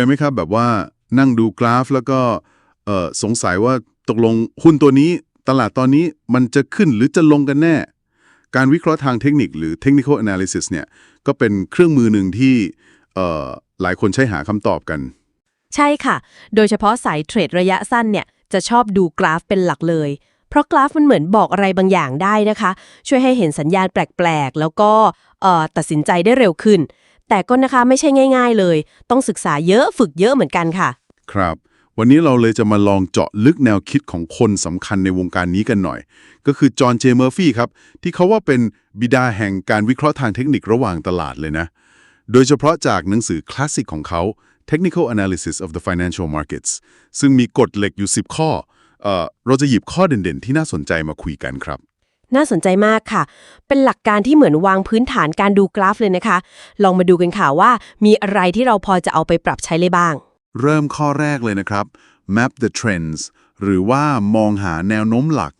ยไหมครับแบบว่านั่งดูกราฟแล้วก็สงสัยว่าตกลงหุ้นตัวนี้ตลาดตอนนี้มันจะขึ้นหรือจะลงกันแน่ การวิเคราะห์ทางเทคนิคหรือ technical analysis เนี่ยก็เป็นเครื่องมือหนึ่งที่หลายคนใช้หาคำตอบกัน ใช่ค่ะ โดยเฉพาะสายเทรดระยะสั้นเนี่ยจะชอบดูกราฟเป็นหลักเลย เพราะกราฟมันเหมือนบอกอะไรบางอย่างได้นะคะ ช่วยให้เห็นสัญญาณแปลกๆ แล้วก็ตัดสินใจได้เร็วขึ้น แต่ก็นะคะไม่ใช่ง่าย ๆเลย ต้องศึกษาเยอะฝึกเยอะเหมือนกันค่ะ ครับ วันนี้เราเลยจะมาลองเจาะลึกแนวคิดของคนสำคัญในวงการนี้กันหน่อย ก็คือจอห์นเจเมอร์ฟี่ครับ ที่เขาว่าเป็นบิดาแห่งการวิเคราะห์ทางเทคนิคระหว่างตลาดเลยนะ โดยเฉพาะจากหนังสือคลาสสิกของเขา Technical Analysis of the Financial Markets ซึ่งมีกฎเหล็กอยู่ 10 ข้อเอ่อเราจะหยิบข้อเด่นๆ ที่น่าสนใจมาคุยกันครับ น่าสนใจมากค่ะ เป็นหลักการที่เหมือนวางพื้นฐานการดูกราฟเลยนะคะ ลองมาดูกันค่ะว่า มีอะไรที่เราพอจะเอาไปปรับใช้เลยบ้าง เริ่มข้อแรกเลยนะครับ map the trends หรือว่ามองหาแนวโน้มหลัก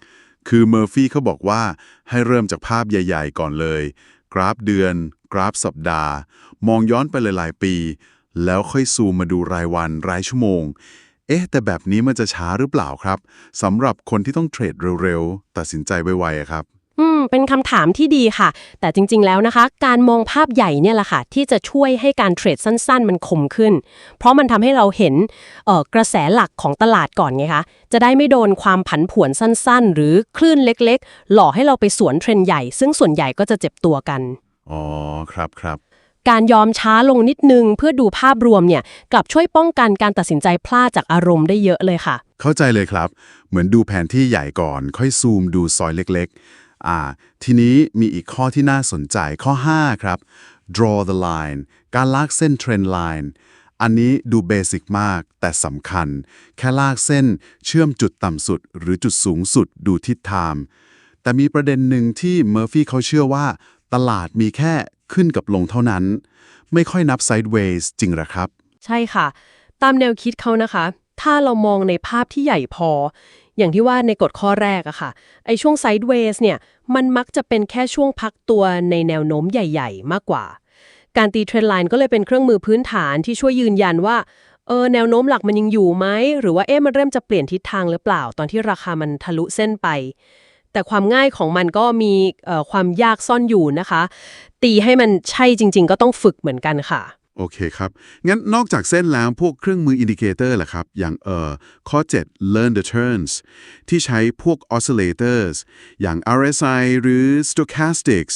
คือเมอร์ฟี่เขาบอกว่าให้เริ่มจากภาพใหญ่ ๆ ก่อนเลย กราฟเดือน กราฟสัปดาห์ มองย้อนไปหลายๆ ปี แล้วค่อยซูมมาดูรายวันรายชั่วโมง เอ๊ะ แต่แบบนี้มันจะช้าหรือเปล่าครับสำหรับคนที่ต้องเทรดเร็วๆ ตัดสินใจไวๆอะครับ อืม เป็นคำถามที่ดีค่ะ แต่จริงๆแล้วนะคะ การมองภาพใหญ่เนี่ยแหละค่ะ ที่จะช่วยให้การเทรดสั้นๆ มันคมขึ้น เพราะมันทำให้เราเห็นเอ่อกระแสหลักของตลาดก่อนไงคะจะได้ไม่โดนความผันผวนสั้นๆ หรือคลื่นเล็ก ๆ หล่อให้เราไปสวนเทรนด์ใหญ่ ซึ่งส่วนใหญ่ก็จะเจ็บตัวกัน อ๋อ ครับครับ การยอมช้าลงนิดนึง เพื่อดูภาพรวมเนี่ยกลับช่วยป้องกันการตัดสินใจพลาดจากอารมณ์ได้เยอะเลยค่ะ เข้าใจเลยครับ เหมือนดูแผนที่ใหญ่ก่อน ค่อยซูมดูซอยเล็กๆ อ่า ทีนี้มีอีกข้อที่น่าสนใจข้อ 5 ครับ draw the line การลากเส้น trend line อันนี้ดูเบสิกมาก แต่สำคัญ แค่ลากเส้นเชื่อมจุดต่ำสุด หรือจุดสูงสุดดูทิศทางแต่มีประเด็นหนึ่งที่เมอร์ฟี่เขาเชื่อว่า ตลาดมีแค่ขึ้นกับลงเท่านั้น ไม่ค่อยนับ sideways จริงหรอครับ ใช่ค่ะ ตามแนวคิดเขานะคะ ถ้าเรามองในภาพที่ใหญ่พอ อย่างที่ว่าในกฎข้อแรกอะค่ะ ไอช่วงไซด์เวย์เนี่ย มันมักจะเป็นแค่ช่วงพักตัวในแนวโน้มใหญ่ ๆ มากกว่า การตีเทรนไลน์ก็เลยเป็นเครื่องมือพื้นฐานที่ช่วยยืนยันว่าเออแนวโน้มหลักมันยังอยู่ไหม หรือว่าเอ๊ะมันเริ่มจะเปลี่ยนทิศทางหรือเปล่า ตอนที่ราคามันทะลุเส้นไป แต่ความง่ายของมันก็มีความยากซ่อนอยู่นะคะ ตีให้มันใช่จริง ๆ ก็ต้องฝึกเหมือนกันค่ะ โอเคครับ งั้นนอกจากเส้นแล้วพวกเครื่องมืออินดิเคเตอร์ล่ะครับ อย่างเอ่อข้อ 7 learn the turns ที่ใช้พวก oscillators อย่าง RSI หรือ stochastics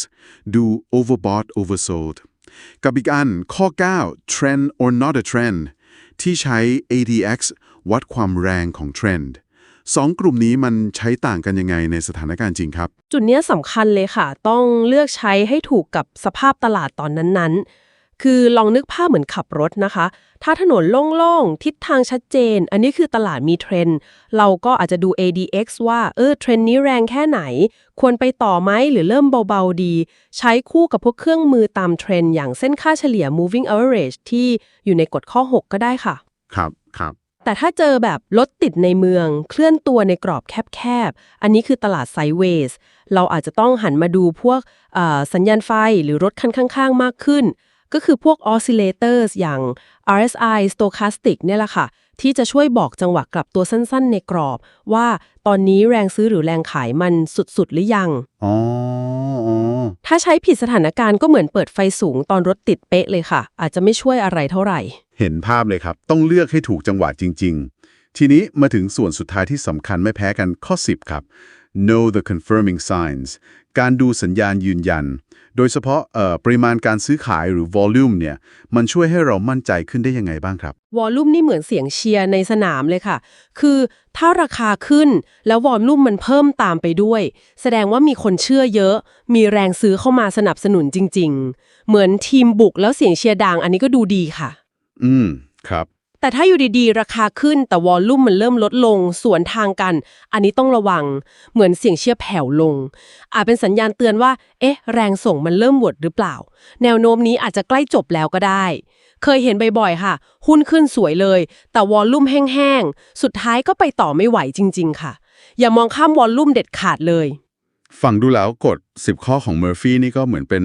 ดู overbought oversold กับอีกอันข้อ 9 trend or not a trend ที่ใช้ ADX วัดความแรงของเทรนด์ สองกลุ่มนี้มันใช้ต่างกันยังไงในสถานการณ์จริงครับ จุดเนี้ยสำคัญเลยค่ะ ต้องเลือกใช้ให้ถูกกับสภาพตลาดตอนนั้นๆ คือลองนึกภาพเหมือนขับรถนะคะ ถ้าถนนโล่งๆ ทิศทางชัดเจน อันนี้คือตลาดมีเทรนด์ เราก็อาจจะดู ADX ว่า เออเทรนด์นี้แรงแค่ไหน ควรไปต่อไหมหรือเริ่มเบาๆดี ใช้คู่กับพวกเครื่องมือตามเทรนด์อย่างเส้นค่าเฉลี่ย moving average ที่อยู่ในกฎข้อ 6 ก็ได้ค่ะ ครับครับ แต่ถ้าเจอแบบรถติดในเมืองเคลื่อนตัวในกรอบแคบๆ อันนี้คือตลาดไซเวย์เราอาจจะต้องหันมาดูพวกสัญญาณไฟหรือรถคันข้างๆ มากขึ้น ก็คือพวก oscillators อย่าง RSI stochastic เนี่ยแหละค่ะ ที่จะช่วยบอกจังหวะกลับตัวสั้นๆ ในกรอบ ว่าตอนนี้แรงซื้อหรือแรงขายมันสุดๆ หรือยัง อ๋ออ๋อ ถ้าใช้ผิดสถานการณ์ก็เหมือนเปิดไฟสูงตอนรถติดเป๊ะเลยค่ะ อาจจะไม่ช่วยอะไรเท่าไหร่ เห็นภาพเลยครับ ต้องเลือกให้ถูกจังหวะจริง ๆ ทีนี้มาถึงส่วนสุดท้ายที่สำคัญไม่แพ้กันข้อ 10 ครับ know the confirming signs การดูสัญญาณยืนยัน โดยเฉพาะเอ่อปริมาณการซื้อขายหรือ volume เนี่ย มันช่วยให้เรามั่นใจขึ้นได้ยังไงบ้างครับวอลลุ่มนี่เหมือนเสียงเชียร์ในสนามเลยค่ะ คือถ้าราคาขึ้นแล้ววอลลุ่มมันเพิ่มตามไปด้วย แสดงว่ามีคนเชื่อเยอะ มีแรงซื้อเข้ามาสนับสนุนจริง ๆ เหมือนทีมบุกแล้วเสียงเชียร์ดัง อันนี้ก็ดูดีค่ะ อืม ครับ แต่ถ้าอยู่ดีๆ ราคาขึ้นแต่วอลลุ่มมันเริ่มลดลง สวนทางกัน อันนี้ต้องระวัง เหมือนเสียงเชียร์แผ่วลง อาจเป็นสัญญาณเตือนว่า เอ๊ะ แรงส่งมันเริ่มหมดหรือเปล่า แนวโน้มนี้อาจจะใกล้จบแล้วก็ได้ เคยเห็นบ่อยๆ ค่ะ หุ้นขึ้นสวยเลย แต่วอลลุ่มแห้งๆ สุดท้ายก็ไปต่อไม่ไหวจริง ๆ ค่ะ อย่ามองข้ามวอลลุ่มเด็ดขาดเลยฟังดูแล้วกฎ 10 ข้อของ Murphy นี่ก็เหมือนเป็น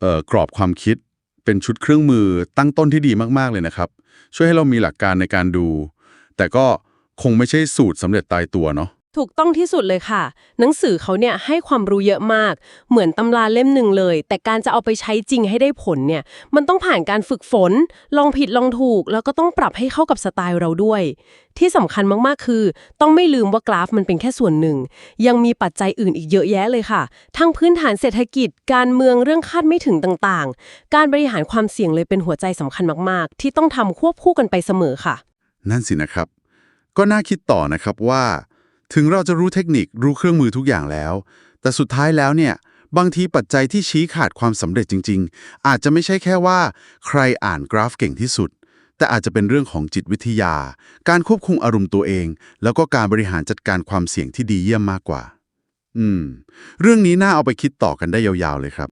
เอ่อกรอบความคิด เป็นชุดเครื่องมือตั้งต้นที่ดีมากๆเลยนะครับ ช่วยให้เรามีหลักการในการดู แต่ก็คงไม่ใช่สูตรสำเร็จตายตัวเนาะ ถูกต้องที่สุดเลยค่ะ หนังสือเขาเนี่ยให้ความรู้เยอะมาก เหมือนตำราเล่มหนึ่งเลย แต่การจะเอาไปใช้จริงให้ได้ผลเนี่ย มันต้องผ่านการฝึกฝน ลองผิดลองถูก แล้วก็ต้องปรับให้เข้ากับสไตล์เราด้วย ที่สำคัญมากๆคือ ต้องไม่ลืมว่ากราฟมันเป็นแค่ส่วนหนึ่ง ยังมีปัจจัยอื่นอีกเยอะแยะเลยค่ะ ทั้งพื้นฐานเศรษฐกิจ การเมืองเรื่องคาดไม่ถึงต่างๆ การบริหารความเสี่ยงเลยเป็นหัวใจสำคัญมากๆ ที่ต้องทำควบคู่กันไปเสมอค่ะ นั่นสินะครับ ก็น่าคิดต่อนะครับว่า ถึงเราจะรู้เทคนิครู้เครื่องมือทุกอย่างแล้ว แต่สุดท้ายแล้วเนี่ยบางทีปัจจัยที่ชี้ขาดความสำเร็จจริง ๆ อาจจะไม่ใช่แค่ว่า ใครอ่านกราฟเก่งที่สุด แต่อาจจะเป็นเรื่องของจิตวิทยา การควบคุมอารมณ์ตัวเอง แล้วก็การบริหารจัดการความเสี่ยงที่ดีเยี่ยมมากกว่า อืม เรื่องนี้น่าเอาไปคิดต่อกันได้ยาวๆเลยครับ